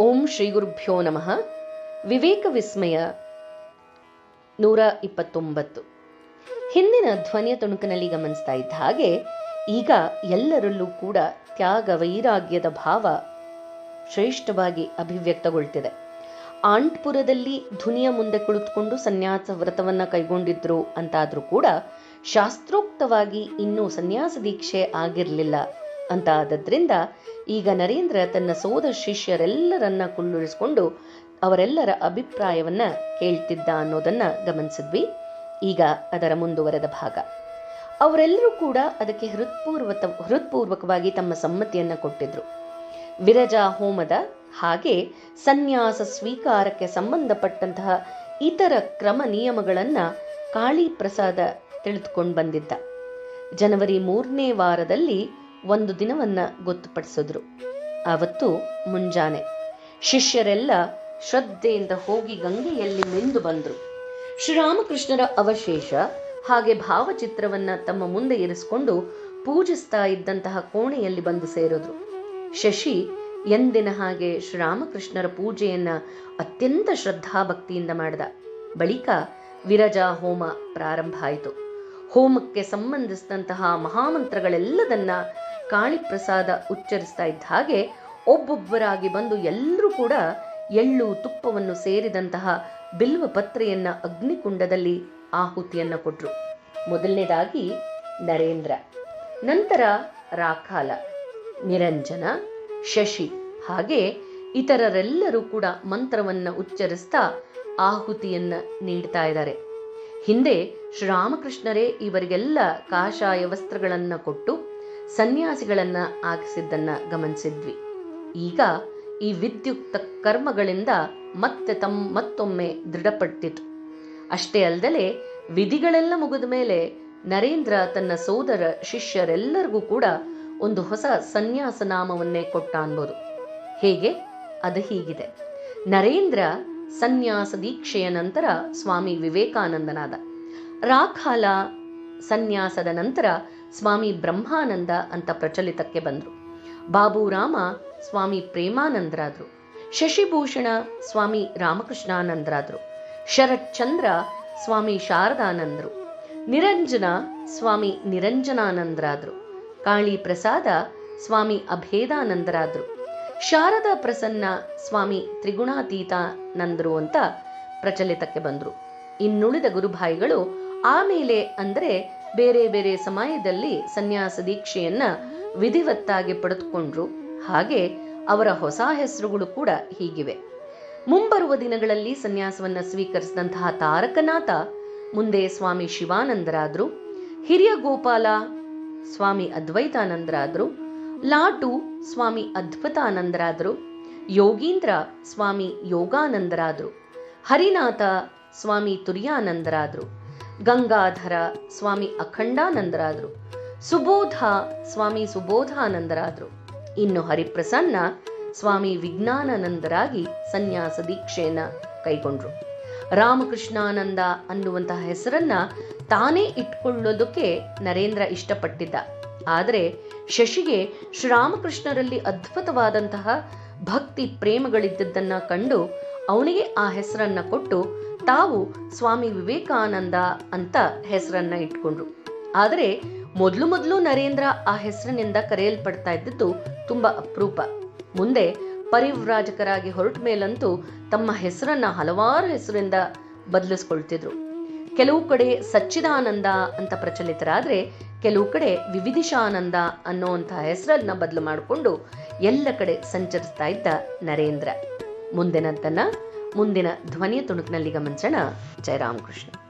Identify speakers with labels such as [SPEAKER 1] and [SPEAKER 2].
[SPEAKER 1] ಓಂ ಶ್ರೀ ಗುರುಭ್ಯೋ ನಮಃ. ವಿವೇಕ ವಿಸ್ಮಯ ನೂರ ಇಪ್ಪತ್ತೊಂಬತ್ತು. ಹಿಂದಿನ ಧ್ವನಿಯ ತುಣುಕಿನಲ್ಲಿ ಗಮನಿಸ್ತಾ ಇದ್ದ ಹಾಗೆ ಈಗ ಎಲ್ಲರಲ್ಲೂ ಕೂಡ ತ್ಯಾಗ ವೈರಾಗ್ಯದ ಭಾವ ಶ್ರೇಷ್ಠವಾಗಿ ಅಭಿವ್ಯಕ್ತಗೊಳ್ತಿದೆ. ಆಂಟ್ಪುರದಲ್ಲಿ ಧ್ವನಿಯ ಮುಂದೆ ಕುಳಿತುಕೊಂಡು ಸನ್ಯಾಸ ವ್ರತವನ್ನ ಕೈಗೊಂಡಿದ್ರು ಅಂತಾದರೂ ಕೂಡ ಶಾಸ್ತ್ರೋಕ್ತವಾಗಿ ಇನ್ನೂ ಸನ್ಯಾಸ ದೀಕ್ಷೆ ಆಗಿರಲಿಲ್ಲ ಅಂತ ಆದದ್ರಿಂದ ಈಗ ನರೇಂದ್ರ ತನ್ನ ಸೋದ ಶಿಷ್ಯರೆಲ್ಲರನ್ನ ಕುಳ್ಳುರಿಸಿಕೊಂಡು ಅವರೆಲ್ಲರ ಅಭಿಪ್ರಾಯವನ್ನ ಕೇಳ್ತಿದ್ದ ಅನ್ನೋದನ್ನ ಗಮನಿಸಿದ್ವಿ. ಈಗ ಅದರ ಮುಂದುವರೆದ ಭಾಗ. ಅವರೆಲ್ಲರೂ ಕೂಡ ಅದಕ್ಕೆ ಹೃತ್ಪೂರ್ವತ, ಹೃತ್ಪೂರ್ವಕವಾಗಿ ತಮ್ಮ ಸಮ್ಮತಿಯನ್ನ ಕೊಟ್ಟಿದ್ರು. ವಿರಜಾ ಹೋಮದ ಹಾಗೆ ಸನ್ಯಾಸ ಸ್ವೀಕಾರಕ್ಕೆ ಸಂಬಂಧಪಟ್ಟಂತಹ ಇತರ ಕ್ರಮ ನಿಯಮಗಳನ್ನ ಕಾಳಿ ಪ್ರಸಾದ ತಿಳಿದುಕೊಂಡು ಬಂದಿದ್ದ. ಜನವರಿ ಮೂರನೇ ವಾರದಲ್ಲಿ ಒಂದು ದಿನವನ್ನ ಗೊತ್ತುಪಡಿಸಿದ್ರು. ಅವತ್ತು ಮುಂಜಾನೆ ಶಿಷ್ಯರೆಲ್ಲ ಶ್ರದ್ಧೆಯಿಂದ ಹೋಗಿ ಗಂಗೆಯಲ್ಲಿ ಮಿಂದು ಬಂದರು. ಶ್ರೀರಾಮಕೃಷ್ಣರ ಅವಶೇಷ ಹಾಗೆ ಭಾವಚಿತ್ರವನ್ನ ತಮ್ಮ ಮುಂದೆ ಇರಿಸಿಕೊಂಡು ಪೂಜಿಸ್ತಾ ಇದ್ದಂತಹ ಕೋಣೆಯಲ್ಲಿ ಬಂದು ಸೇರಿದ್ರು. ಶಶಿ ಎಂದಿನ ಹಾಗೆ ಶ್ರೀರಾಮಕೃಷ್ಣರ ಪೂಜೆಯನ್ನ ಅತ್ಯಂತ ಶ್ರದ್ಧಾಭಕ್ತಿಯಿಂದ ಮಾಡಿದ. ಬಳಿಕ ವಿರಜಾ ಹೋಮ ಪ್ರಾರಂಭ ಆಯಿತು. ಹೋಮಕ್ಕೆ ಸಂಬಂಧಿಸಿದಂತಹ ಮಹಾಮಂತ್ರಗಳೆಲ್ಲದನ್ನ ಕಾಳಿಪ್ರಸಾದ ಉಚ್ಚರಿಸ್ತಾ ಇದ್ದ ಹಾಗೆ ಒಬ್ಬೊಬ್ಬರಾಗಿ ಬಂದು ಎಲ್ಲರೂ ಕೂಡ ಎಳ್ಳು ತುಪ್ಪವನ್ನು ಸೇರಿದಂತಹ ಬಿಲ್ವ ಪತ್ರೆಯನ್ನ ಅಗ್ನಿಕುಂಡದಲ್ಲಿ ಆಹುತಿಯನ್ನ ಕೊಟ್ರು. ಮೊದಲನೇದಾಗಿ ನರೇಂದ್ರ, ನಂತರ ರಾಖಾಲ, ನಿರಂಜನ, ಶಶಿ ಹಾಗೆ ಇತರರೆಲ್ಲರೂ ಕೂಡ ಮಂತ್ರವನ್ನ ಉಚ್ಚರಿಸ್ತಾ ಆಹುತಿಯನ್ನ ನೀಡ್ತಾ ಇದ್ದಾರೆ. ಹಿಂದೆ ಶ್ರೀರಾಮಕೃಷ್ಣರೇ ಇವರಿಗೆಲ್ಲ ಕಾಷಾಯ ವಸ್ತ್ರಗಳನ್ನು ಕೊಟ್ಟು ಸನ್ಯಾಸಿಗಳನ್ನ ಆಗಿಸಿದ್ದನ್ನ ಗಮನಿಸಿದ್ವಿ. ಈಗ ಈ ವಿದ್ಯುಕ್ತ ಕರ್ಮಗಳಿಂದ ಮತ್ತೆ ತಮ್ಮ ಮತ್ತೊಮ್ಮೆ ದೃಢಪಟ್ಟಿತು. ಅಷ್ಟೇ ಅಲ್ಲದೆ ವಿಧಿಗಳೆಲ್ಲ ಮುಗಿದ ಮೇಲೆ ನರೇಂದ್ರ ತನ್ನ ಸೋದರ ಶಿಷ್ಯರೆಲ್ಲರಿಗೂ ಕೂಡ ಒಂದು ಹೊಸ ಸನ್ಯಾಸ ನಾಮವನ್ನೇ ಕೊಟ್ಟ ಅನ್ಬೋದು. ಹೇಗೆ? ಅದು ಹೀಗಿದೆ. ನರೇಂದ್ರ ಸನ್ಯಾಸ ದೀಕ್ಷೆಯ ನಂತರ ಸ್ವಾಮಿ ವಿವೇಕಾನಂದನಾದ. ರಾಖಾಲ ಸನ್ಯಾಸದ ನಂತರ ಸ್ವಾಮಿ ಬ್ರಹ್ಮಾನಂದ ಅಂತ ಪ್ರಚಲಿತಕ್ಕೆ ಬಂದರು. ಬಾಬುರಾಮ ಸ್ವಾಮಿ ಪ್ರೇಮಾನಂದರಾದರು. ಶಶಿಭೂಷಣ ಸ್ವಾಮಿ ರಾಮಕೃಷ್ಣಾನಂದರಾದರು. ಶರತ್ ಚಂದ್ರ ಸ್ವಾಮಿ ಶಾರದಾನಂದರು. ನಿರಂಜನ ಸ್ವಾಮಿ ನಿರಂಜನಾನಂದರಾದರು. ಕಾಳಿ ಪ್ರಸಾದ ಸ್ವಾಮಿ ಅಭೇದಾನಂದರಾದರು. ಶಾರದಾ ಪ್ರಸನ್ನ ಸ್ವಾಮಿ ತ್ರಿಗುಣಾತೀತಾನಂದರು ಅಂತ ಪ್ರಚಲಿತಕ್ಕೆ ಬಂದರು. ಇನ್ನುಳಿದ ಗುರುಭಾಯಿಗಳು ಆಮೇಲೆ ಅಂದರೆ ಬೇರೆ ಬೇರೆ ಸಮಯದಲ್ಲಿ ಸನ್ಯಾಸ ದೀಕ್ಷೆಯನ್ನ ವಿಧಿವತ್ತಾಗಿ ಪಡೆದುಕೊಂಡ್ರು. ಹಾಗೆ ಅವರ ಹೊಸ ಹೆಸರುಗಳು ಕೂಡ ಹೀಗಿವೆ. ಮುಂಬರುವ ದಿನಗಳಲ್ಲಿ ಸನ್ಯಾಸವನ್ನ ಸ್ವೀಕರಿಸಿದಂತಹ ತಾರಕನಾಥ ಮುಂದೆ ಸ್ವಾಮಿ ಶಿವಾನಂದರಾದ್ರು, ಹಿರಿಯ ಗೋಪಾಲ ಸ್ವಾಮಿ ಅದ್ವೈತಾನಂದರಾದ್ರು, ಲಾಟು ಸ್ವಾಮಿ ಅದ್ಭುತಾನಂದರಾದ್ರು, ಯೋಗೀಂದ್ರ ಸ್ವಾಮಿ ಯೋಗಾನಂದರಾದ್ರು, ಹರಿನಾಥ ಸ್ವಾಮಿ ತುರ್ಯಾನಂದರಾದ್ರು. ಗಂಗಾಧರ ಸ್ವಾಮಿ ಅಖಂಡಾನಂದರಾದರು. ಸುಬೋಧ ಸ್ವಾಮಿ ಸುಬೋಧಾನಂದರಾದರು. ಇನ್ನು ಹರಿಪ್ರಸನ್ನ ಸ್ವಾಮಿ ವಿಜ್ಞಾನಾನಂದರಾಗಿ ಸನ್ಯಾಸ ದೀಕ್ಷೆಯನ್ನ ಕೈಗೊಂಡ್ರು. ರಾಮಕೃಷ್ಣಾನಂದ ಅನ್ನುವಂತಹ ಹೆಸರನ್ನ ತಾನೇ ಇಟ್ಕೊಳ್ಳೋದಕ್ಕೆ ನರೇಂದ್ರ ಇಷ್ಟಪಟ್ಟಿದ್ದ. ಆದರೆ ಶಶಿಗೆ ಶ್ರೀರಾಮಕೃಷ್ಣರಲ್ಲಿ ಅದ್ಭುತವಾದಂತಹ ಭಕ್ತಿ ಪ್ರೇಮಗಳಿದ್ದದ್ದನ್ನ ಕಂಡು ಅವನಿಗೆ ಆ ಹೆಸರನ್ನ ಕೊಟ್ಟು ತಾವು ಸ್ವಾಮಿ ವಿವೇಕಾನಂದ ಅಂತ ಹೆಸರನ್ನ ಇಟ್ಕೊಂಡ್ರು. ಆದರೆ ಮೊದಲು ಮೊದಲು ನರೇಂದ್ರ ಆ ಹೆಸರಿನಿಂದ ಕರೆಯಲ್ಪಡ್ತಾ ಇದ್ದದ್ದು ತುಂಬಾ ಅಪರೂಪ. ಮುಂದೆ ಪರಿವ್ರಾಜಕರಾಗಿ ಹೊರಟ ಮೇಲಂತೂ ತಮ್ಮ ಹೆಸರನ್ನ ಹಲವಾರು ಹೆಸರಿಂದ ಬದಲಿಸ್ಕೊಳ್ತಿದ್ರು. ಕೆಲವು ಕಡೆ ಸಚ್ಚಿದಾನಂದ ಅಂತ ಪ್ರಚಲಿತರಾದ್ರೆ ಕೆಲವು ಕಡೆ ವಿವಿಧಿಶಾನಂದ ಅನ್ನೋವಂಥ ಹೆಸರನ್ನ ಬದಲು ಮಾಡಿಕೊಂಡು ಎಲ್ಲ ಕಡೆ ಸಂಚರಿಸ್ತಾ ಇದ್ದ ನರೇಂದ್ರ. ಮುಂದಿನದ್ದನ್ನ ಮುಂದಿನ ಧ್ವನಿಯ ತುಣುಕಿನಲ್ಲಿ ಗಮನಿಸೋಣ. ಜಯರಾಮಕೃಷ್ಣ.